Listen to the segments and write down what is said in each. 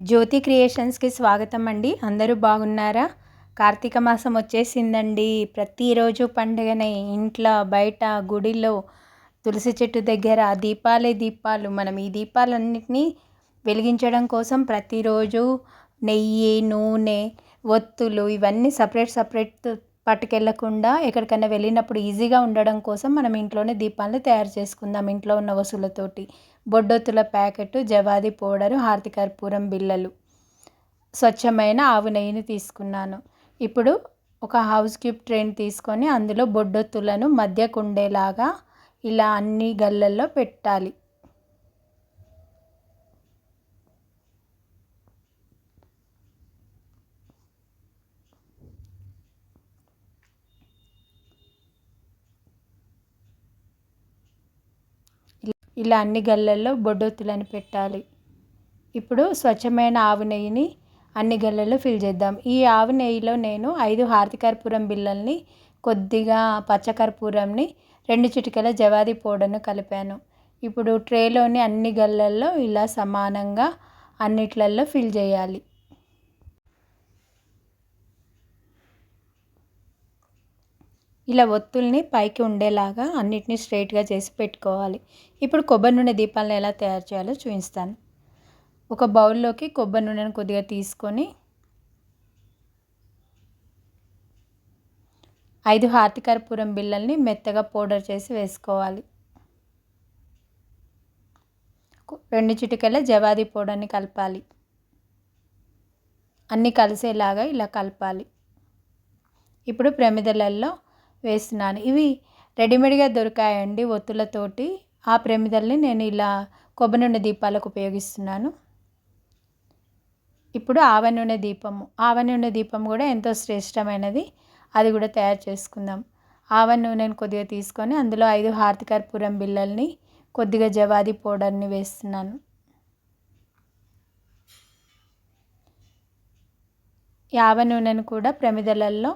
జ్యోతి క్రియేషన్స్కి స్వాగతం అండి. అందరూ బాగున్నారా? కార్తీక మాసం వచ్చేసిందండి. ప్రతిరోజు పండుగనే ఇంట్లో బయట గుడిలో తులసి చెట్టు దగ్గర దీపాలే దీపాలు. మనం ఈ దీపాలన్నింటినీ వెలిగించడం కోసం ప్రతిరోజు నెయ్యి నూనె ఒత్తులు ఇవన్నీ సపరేట్ సపరేట్ పట్టుకెళ్ళకుండా ఎక్కడికైనా వెళ్ళినప్పుడు ఈజీగా ఉండడం కోసం మనం ఇంట్లోనే దీపాలను తయారు చేసుకుందాం ఇంట్లో ఉన్న వసూలతోటి బొడ్డొత్తుల ప్యాకెట్ జవాది పౌడరు హారతి కర్పూరం బిళ్ళలు. స్వచ్ఛమైన ఆవు నెయ్యిని తీసుకున్నాను. ఇప్పుడు ఒక హౌస్ క్యూబ్ ట్రైన్ తీసుకొని అందులో బొడ్డొత్తులను మధ్య కుండేలాగా ఇలా అన్ని గల్లల్లో పెట్టాలి. ఇలా అన్ని గల్లల్లో బొడ్డొత్తులను పెట్టాలి. ఇప్పుడు స్వచ్ఛమైన ఆవు నెయ్యిని అన్ని గల్లల్లో ఫిల్ చేద్దాం. ఈ ఆవు నెయ్యిలో నేను ఐదు హారతికర్పూరం బిళ్ళల్ని కొద్దిగా పచ్చకర్పూరంని రెండు చిటికల జవాది పౌడర్ను కలిపాను. ఇప్పుడు ట్రేలోని అన్ని గల్లల్లో ఇలా సమానంగా అన్నిట్లల్లో ఫిల్ చేయాలి. ఇలా ఒత్తుల్ని పైకి ఉండేలాగా అన్నిటినీ స్ట్రైట్గా చేసి పెట్టుకోవాలి. ఇప్పుడు కొబ్బరి నూనె దీపాలను ఎలా తయారు చేయాలో చూపిస్తాను. ఒక బౌల్లోకి కొబ్బరి నూనెను కొద్దిగా తీసుకొని ఐదు హాతికర్పూరం బిళ్ళల్ని మెత్తగా పౌడర్ చేసి వేసుకోవాలి. రెండు చిటికల జవాది పౌడర్ని కలపాలి. అన్నీ కలిసేలాగా ఇలా కలపాలి. ఇప్పుడు ప్రమిదలలో వేస్తున్నాను. ఇవి రెడీమేడ్గా దొరికాయండి ఒత్తులతోటి. ఆ ప్రమిదల్ని నేను ఇలా కొబ్బరి నూనె దీపాలకు ఉపయోగిస్తున్నాను. ఇప్పుడు ఆవ నూనె దీపము. ఆవ నూనె దీపం కూడా ఎంతో శ్రేష్టమైనది. అది కూడా తయారు చేసుకుందాం. ఆవ నూనెను కొద్దిగా తీసుకొని అందులో ఐదు హార్తికర్పూరం బిళ్ళల్ని కొద్దిగా జవాది పౌడర్ని వేస్తున్నాను. ఆవ నూనెను కూడా ప్రమిదలల్లో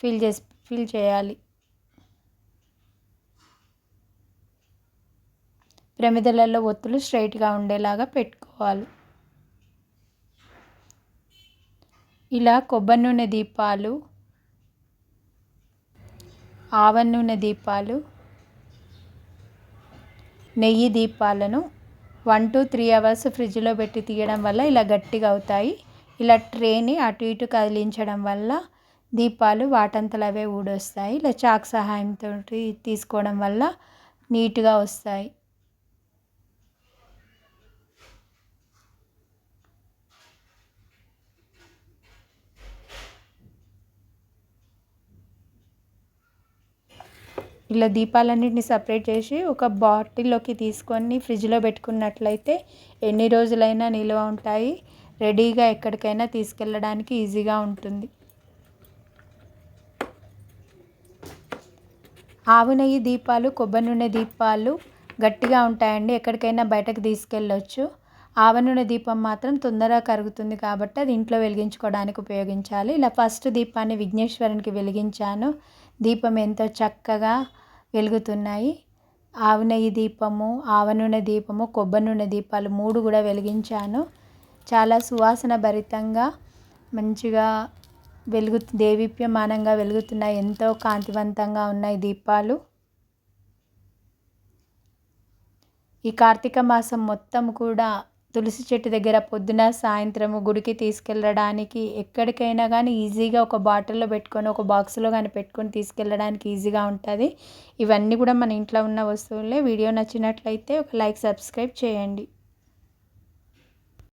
ఫిల్ చేసి ఫిల్ చేయాలి. ప్రమిదలలో ఒత్తులు స్ట్రైట్గా ఉండేలాగా పెట్టుకోవాలి. ఇలా కొబ్బరి నూనె దీపాలు ఆవ నూనె దీపాలు నెయ్యి దీపాలను వన్ టు త్రీ అవర్స్ ఫ్రిడ్జ్లో పెట్టి తీయడం వల్ల ఇలా గట్టిగా అవుతాయి. ఇలా ట్రేని అటు ఇటు కదిలించడం వల్ల దీపాలు వాటంతలు అవే ఊడొస్తాయి. ఇలా చాక్ సహాయంతో తీసుకోవడం వల్ల నీట్గా వస్తాయి. ఇలా దీపాలన్నింటినీ సపరేట్ చేసి ఒక బాటిల్లోకి తీసుకొని ఫ్రిడ్జ్లో పెట్టుకున్నట్లయితే ఎన్ని రోజులైనా నిల్వ ఉంటాయి. రెడీగా ఎక్కడికైనా తీసుకెళ్ళడానికి ఈజీగా ఉంటుంది. ఆవు నెయ్యి దీపాలు కొబ్బరి నూనె దీపాలు గట్టిగా ఉంటాయండి. ఎక్కడికైనా బయటకు తీసుకెళ్ళొచ్చు. ఆవ నూనె దీపం మాత్రం తొందరగా కరుగుతుంది కాబట్టి అది ఇంట్లో వెలిగించుకోవడానికి ఉపయోగించాలి. ఇలా ఫస్ట్ దీపాన్ని విఘ్నేశ్వరునికి వెలిగించాను. దీపం ఎంతో చక్కగా వెలుగుతున్నాయి. ఆవు నెయ్యి దీపము ఆవ నూనె దీపము కొబ్బరి నూనె దీపాలు మూడు కూడా వెలిగించాను. చాలా సువాసన భరితంగా మంచిగా వెలుగు దేవీప్యమానంగా వెలుగుతున్నాయి. ఎంతో కాంతివంతంగా ఉన్నాయి దీపాలు. ఈ కార్తీక మాసం మొత్తం కూడా తులసి చెట్టు దగ్గర పొద్దున సాయంత్రము గుడికి తీసుకెళ్ళడానికి ఎక్కడికైనా కానీ ఈజీగా ఒక బాటిల్లో పెట్టుకొని ఒక బాక్స్లో కానీ పెట్టుకొని తీసుకెళ్ళడానికి ఈజీగా ఉంటుంది. ఇవన్నీ కూడా మన ఇంట్లో ఉన్న వస్తువులే. వీడియో నచ్చినట్లయితే ఒక లైక్ సబ్స్క్రైబ్ చేయండి.